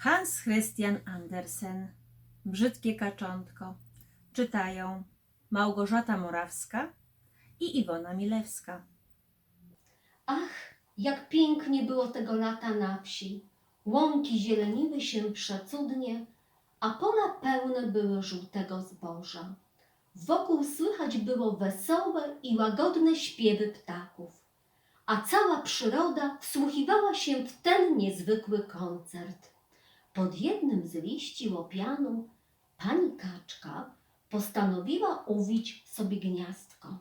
Hans Christian Andersen Brzydkie kaczątko Czytają Małgorzata Morawska i Iwona Milewska Ach, jak pięknie było tego lata na wsi. Łąki zieleniły się przecudnie, a pola pełne były żółtego zboża. Wokół słychać było wesołe i łagodne śpiewy ptaków, a cała przyroda wsłuchiwała się w ten niezwykły koncert. Pod jednym z liści łopianu pani kaczka postanowiła uwić sobie gniazdko.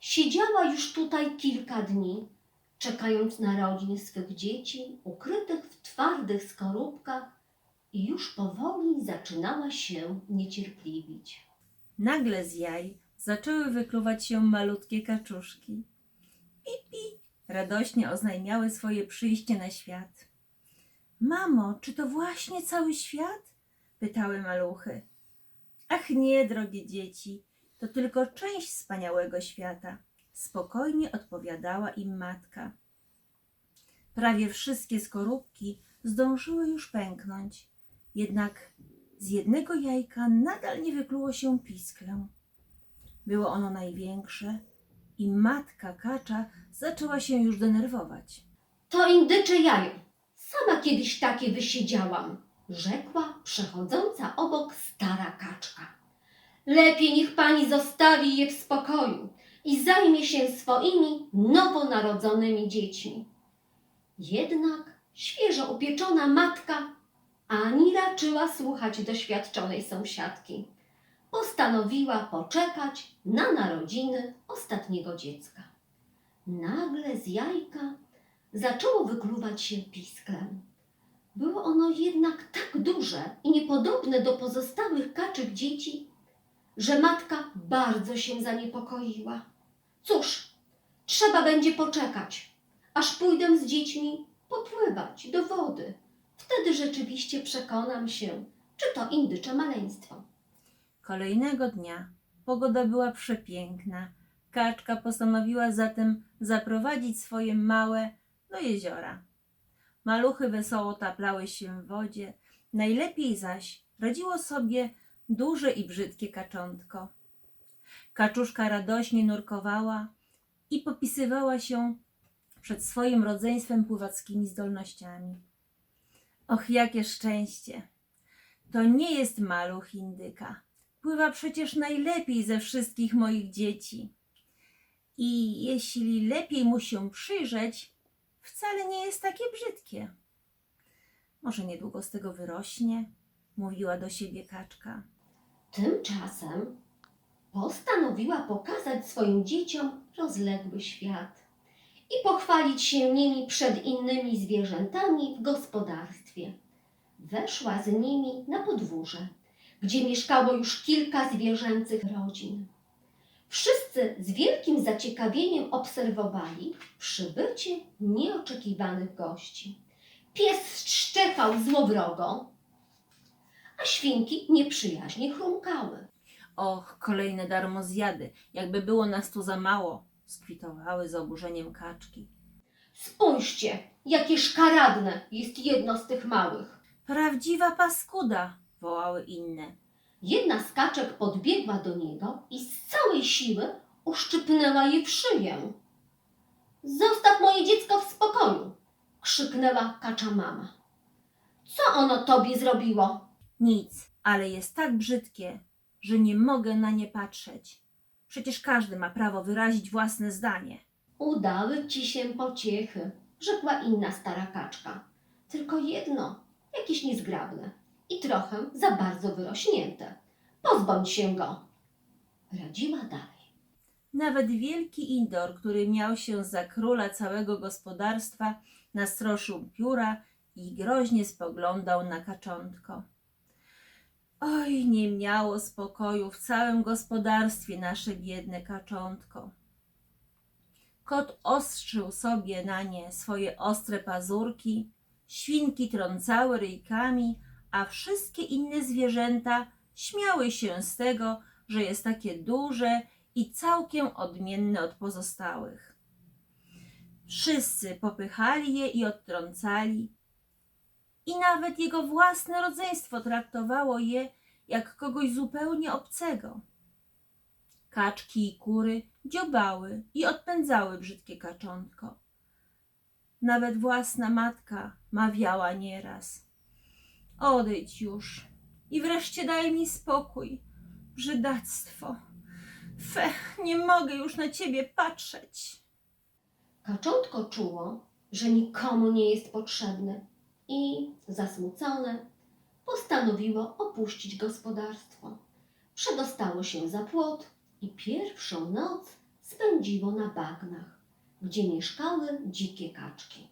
Siedziała już tutaj kilka dni, czekając narodzin swych dzieci, ukrytych w twardych skorupkach i już powoli zaczynała się niecierpliwić. Nagle z jaj zaczęły wykluwać się malutkie kaczuszki. Pi, pi, radośnie oznajmiały swoje przyjście na świat. Mamo, czy to właśnie cały świat? pytały maluchy. Ach nie, drogie dzieci, to tylko część wspaniałego świata, spokojnie odpowiadała im matka. Prawie wszystkie skorupki zdążyły już pęknąć, jednak z jednego jajka nadal nie wykluło się pisklę. Było ono największe i matka kacza zaczęła się już denerwować. To indycze jajo. Sama kiedyś takie wysiedziałam, rzekła przechodząca obok stara kaczka. Lepiej niech pani zostawi je w spokoju i zajmie się swoimi nowonarodzonymi dziećmi. Jednak świeżo upieczona matka ani raczyła słuchać doświadczonej sąsiadki. Postanowiła poczekać na narodziny ostatniego dziecka. Nagle z jajka zaczęło wykluwać się pisklem. Było ono jednak tak duże i niepodobne do pozostałych kaczych dzieci, że matka bardzo się zaniepokoiła. Cóż, trzeba będzie poczekać, aż pójdę z dziećmi popływać do wody. Wtedy rzeczywiście przekonam się, czy to indycze maleństwo. Kolejnego dnia pogoda była przepiękna. Kaczka postanowiła zatem zaprowadzić swoje małe do jeziora. Maluchy wesoło taplały się w wodzie, najlepiej zaś radziło sobie duże i brzydkie kaczątko. Kaczuszka radośnie nurkowała i popisywała się przed swoim rodzeństwem pływackimi zdolnościami. Och, jakie szczęście! To nie jest maluch indyka. Pływa przecież najlepiej ze wszystkich moich dzieci. I jeśli lepiej mu się przyjrzeć, wcale nie jest takie brzydkie. Może niedługo z tego wyrośnie, mówiła do siebie kaczka. Tymczasem postanowiła pokazać swoim dzieciom rozległy świat i pochwalić się nimi przed innymi zwierzętami w gospodarstwie. Weszła z nimi na podwórze, gdzie mieszkało już kilka zwierzęcych rodzin. Wszyscy z wielkim zaciekawieniem obserwowali przybycie nieoczekiwanych gości. Pies szczekał złowrogo, a świnki nieprzyjaźnie chrumkały. Och, kolejne darmozjady, jakby było nas tu za mało, skwitowały z oburzeniem kaczki. Spójrzcie, jakie szkaradne jest jedno z tych małych. Prawdziwa paskuda, wołały inne. Jedna z kaczek podbiegła do niego i z całej siły uszczypnęła je w szyję. Zostaw moje dziecko w spokoju, krzyknęła kacza mama. Co ono tobie zrobiło? Nic, ale jest tak brzydkie, że nie mogę na nie patrzeć. Przecież każdy ma prawo wyrazić własne zdanie. Udały ci się pociechy, rzekła inna stara kaczka. Tylko jedno, jakieś niezgrabne i trochę za bardzo wyrośnięte. Pozbądź się go. Radziła dalej. Nawet wielki Indor, który miał się za króla całego gospodarstwa, nastroszył pióra i groźnie spoglądał na kaczątko. Oj, nie miało spokoju w całym gospodarstwie nasze biedne kaczątko. Kot ostrzył sobie na nie swoje ostre pazurki, świnki trącały ryjkami, a wszystkie inne zwierzęta śmiały się z tego, że jest takie duże i całkiem odmienne od pozostałych. Wszyscy popychali je i odtrącali, i nawet jego własne rodzeństwo traktowało je jak kogoś zupełnie obcego. Kaczki i kury dziobały i odpędzały brzydkie kaczątko. Nawet własna matka mawiała nieraz. Odejdź już i wreszcie daj mi spokój, brzydactwo. Nie mogę już na ciebie patrzeć. Kaczątko czuło, że nikomu nie jest potrzebny i, zasmucone, postanowiło opuścić gospodarstwo. Przedostało się za płot i pierwszą noc spędziło na bagnach, gdzie mieszkały dzikie kaczki.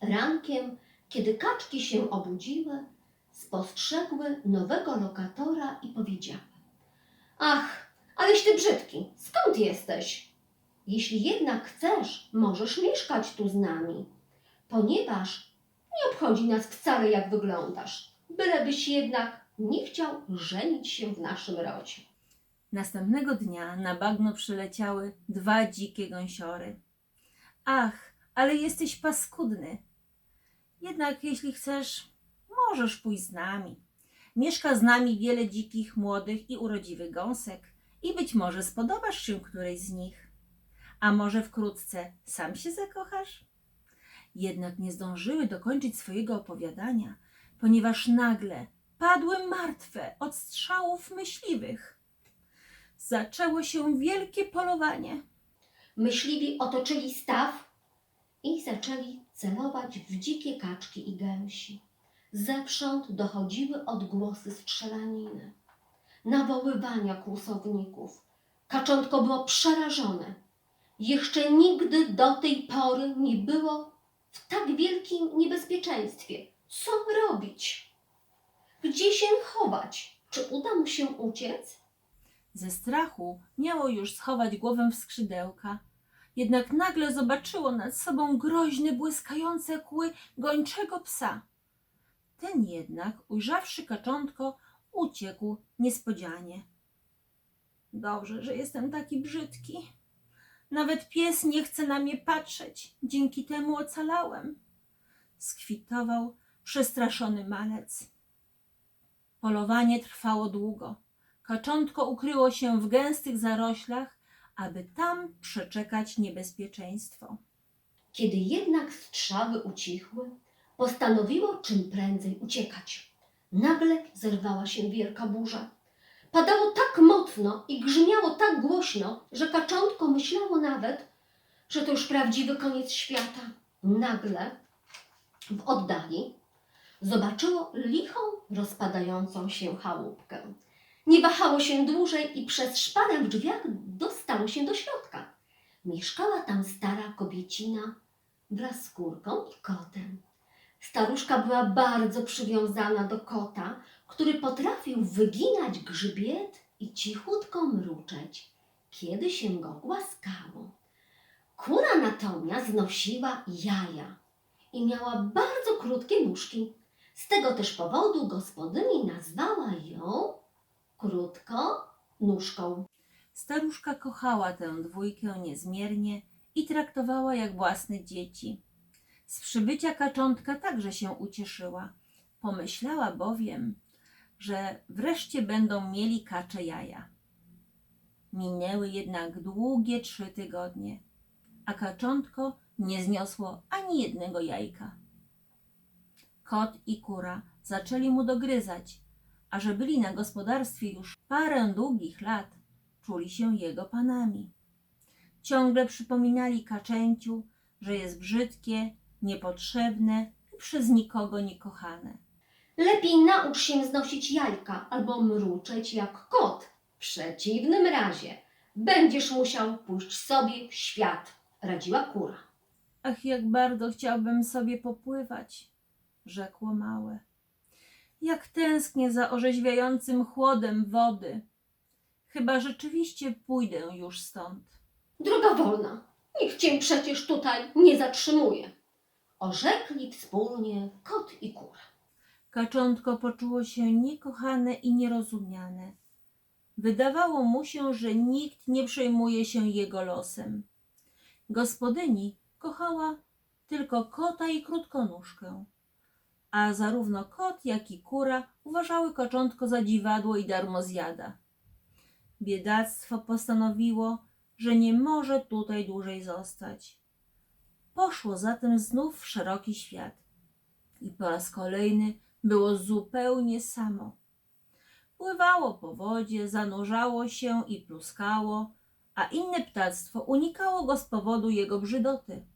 Rankiem, kiedy kaczki się obudziły, spostrzegły nowego lokatora i powiedziały: Ach, aleś ty brzydki, skąd jesteś? Jeśli jednak chcesz, możesz mieszkać tu z nami, ponieważ nie obchodzi nas wcale jak wyglądasz, bylebyś jednak nie chciał żenić się w naszym rodzie. Następnego dnia na bagno przyleciały dwa dzikie gąsiory. Ach, ale jesteś paskudny. Jednak jeśli chcesz, możesz pójść z nami. Mieszka z nami wiele dzikich, młodych i urodziwych gąsek i być może spodobasz się którejś z nich. A może wkrótce sam się zakochasz? Jednak nie zdążyły dokończyć swojego opowiadania, ponieważ nagle padły martwe od strzałów myśliwych. Zaczęło się wielkie polowanie. Myśliwi otoczyli staw i zaczęli celować w dzikie kaczki i gęsi. Zewsząd dochodziły odgłosy strzelaniny, nawoływania kłusowników. Kaczątko było przerażone. Jeszcze nigdy do tej pory nie było w tak wielkim niebezpieczeństwie. Co robić? Gdzie się chować? Czy uda mu się uciec? Ze strachu miało już schować głowę w skrzydełka, jednak nagle zobaczyło nad sobą groźne, błyskające kły gończego psa. Ten jednak, ujrzawszy kaczątko, uciekł niespodzianie. Dobrze, że jestem taki brzydki. Nawet pies nie chce na mnie patrzeć. Dzięki temu ocalałem. Skwitował przestraszony malec. Polowanie trwało długo. Kaczątko ukryło się w gęstych zaroślach, aby tam przeczekać niebezpieczeństwo. Kiedy jednak strzały ucichły, postanowiło czym prędzej uciekać. Nagle zerwała się wielka burza. Padało tak mocno i grzmiało tak głośno, że kaczątko myślało nawet, że to już prawdziwy koniec świata. Nagle w oddali zobaczyło lichą, rozpadającą się chałupkę. Nie wahało się dłużej i przez szparę w drzwiach dostało się do środka. Mieszkała tam stara kobiecina wraz z kurką i kotem. Staruszka była bardzo przywiązana do kota, który potrafił wyginać grzbiet i cichutko mruczeć, kiedy się go głaskało. Kura natomiast znosiła jaja i miała bardzo krótkie nóżki. Z tego też powodu gospodyni nazwała ją krótko nóżką. Staruszka kochała tę dwójkę niezmiernie i traktowała jak własne dzieci. Z przybycia kaczątka także się ucieszyła. Pomyślała bowiem, że wreszcie będą mieli kacze jaja. Minęły jednak długie trzy tygodnie, a kaczątko nie zniosło ani jednego jajka. Kot i kura zaczęli mu dogryzać, a że byli na gospodarstwie już parę długich lat, czuli się jego panami. Ciągle przypominali kaczęciu, że jest brzydkie, niepotrzebne i przez nikogo niekochane. Lepiej naucz się znosić jajka albo mruczeć jak kot. W przeciwnym razie będziesz musiał pójść sobie w świat, radziła kura. Ach, jak bardzo chciałbym sobie popływać, rzekło małe. Jak tęsknię za orzeźwiającym chłodem wody. Chyba rzeczywiście pójdę już stąd. Droga wolna, nikt cię przecież tutaj nie zatrzymuje. Orzekli wspólnie kot i kura. Kaczątko poczuło się niekochane i nierozumiane. Wydawało mu się, że nikt nie przejmuje się jego losem. Gospodyni kochała tylko kota i krótkonóżkę. a zarówno kot, jak i kura uważały kaczątko za dziwadło i darmozjada. Biedactwo postanowiło, że nie może tutaj dłużej zostać. Poszło zatem znów w szeroki świat i po raz kolejny było zupełnie samo. Pływało po wodzie, zanurzało się i pluskało, a inne ptactwo unikało go z powodu jego brzydoty.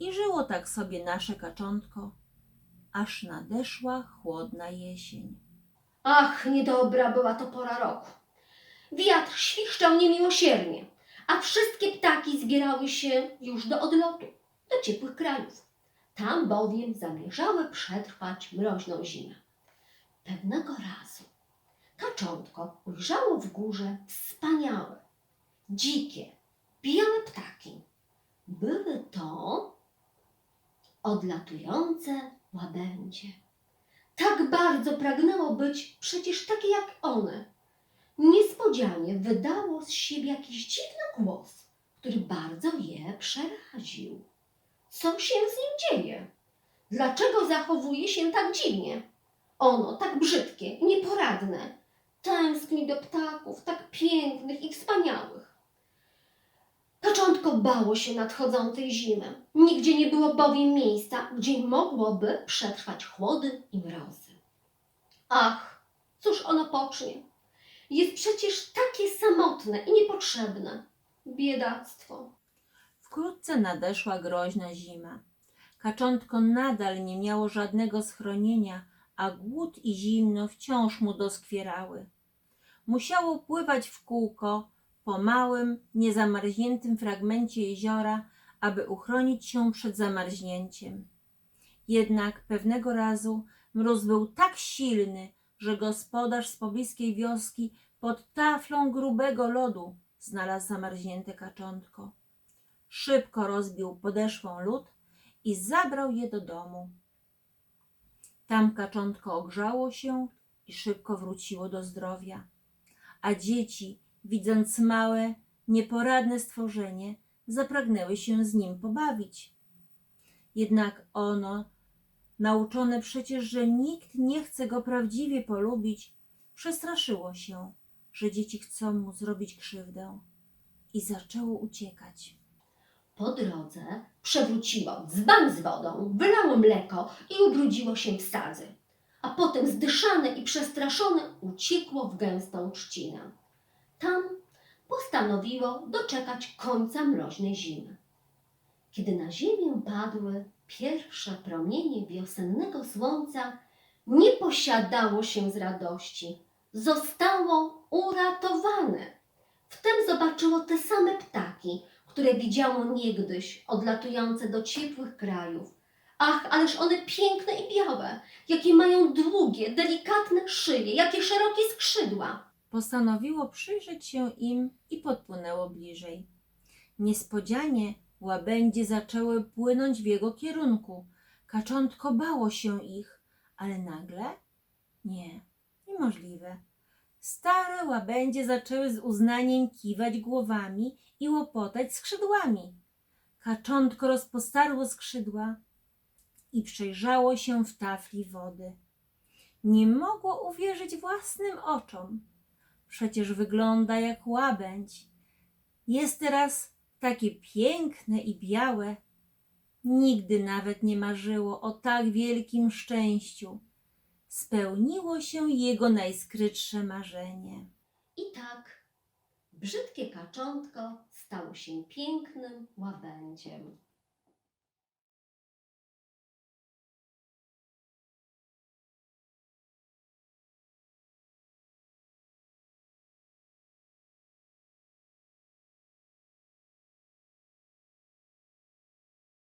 I żyło tak sobie nasze kaczątko, aż nadeszła chłodna jesień. Ach, niedobra była to pora roku. Wiatr świszczał niemiłosiernie, a wszystkie ptaki zbierały się już do odlotu, do ciepłych krajów. Tam bowiem zamierzały przetrwać mroźną zimę. Pewnego razu kaczątko ujrzało w górze wspaniałe, dzikie, białe ptaki. Były to odlatujące łabędzie. Tak bardzo pragnęło być przecież takie jak one. Niespodzianie wydało z siebie jakiś dziwny głos, który bardzo je przeraził. Co się z nim dzieje? Dlaczego zachowuje się tak dziwnie? Ono tak brzydkie nieporadne. Tęskni do ptaków tak pięknych i wspaniałych. Kaczątko bało się nadchodzącej zimy. Nigdzie nie było bowiem miejsca, gdzie mogłoby przetrwać chłody i mrozy. Ach, cóż ono pocznie? Jest przecież takie samotne i niepotrzebne. Biedactwo. Wkrótce nadeszła groźna zima. Kaczątko nadal nie miało żadnego schronienia, a głód i zimno wciąż mu doskwierały. Musiało pływać w kółko po małym, niezamarzniętym fragmencie jeziora, aby uchronić się przed zamarznięciem. Jednak pewnego razu mróz był tak silny, że gospodarz z pobliskiej wioski pod taflą grubego lodu znalazł zamarznięte kaczątko. Szybko rozbił podeszwą lód i zabrał je do domu. Tam kaczątko ogrzało się i szybko wróciło do zdrowia. A dzieci, widząc małe, nieporadne stworzenie, zapragnęły się z nim pobawić. Jednak ono, nauczone przecież, że nikt nie chce go prawdziwie polubić, przestraszyło się, że dzieci chcą mu zrobić krzywdę i zaczęło uciekać. Po drodze przewróciło dzban z wodą, wylało mleko i ubrudziło się w sadzy. A potem zdyszane i przestraszone uciekło w gęstą trzcinę. Tam postanowiło doczekać końca mroźnej zimy. Kiedy na ziemię padły pierwsze promienie wiosennego słońca, nie posiadało się z radości. Zostało uratowane. Wtem zobaczyło te same ptaki, które widziało niegdyś odlatujące do ciepłych krajów. Ach, ależ one piękne i białe, jakie mają długie, delikatne szyje, jakie szerokie skrzydła. postanowiło przyjrzeć się im i podpłynęło bliżej. Niespodzianie łabędzie zaczęły płynąć w jego kierunku. Kaczątko bało się ich, ale nagle nie, niemożliwe. Stare łabędzie zaczęły z uznaniem kiwać głowami i łopotać skrzydłami. Kaczątko rozpostarło skrzydła i przejrzało się w tafli wody. Nie mogło uwierzyć własnym oczom. Przecież wygląda jak łabędź. Jest teraz takie piękne i białe. Nigdy nawet nie marzyło o tak wielkim szczęściu. Spełniło się jego najskrytsze marzenie. I tak brzydkie kaczątko stało się pięknym łabędziem.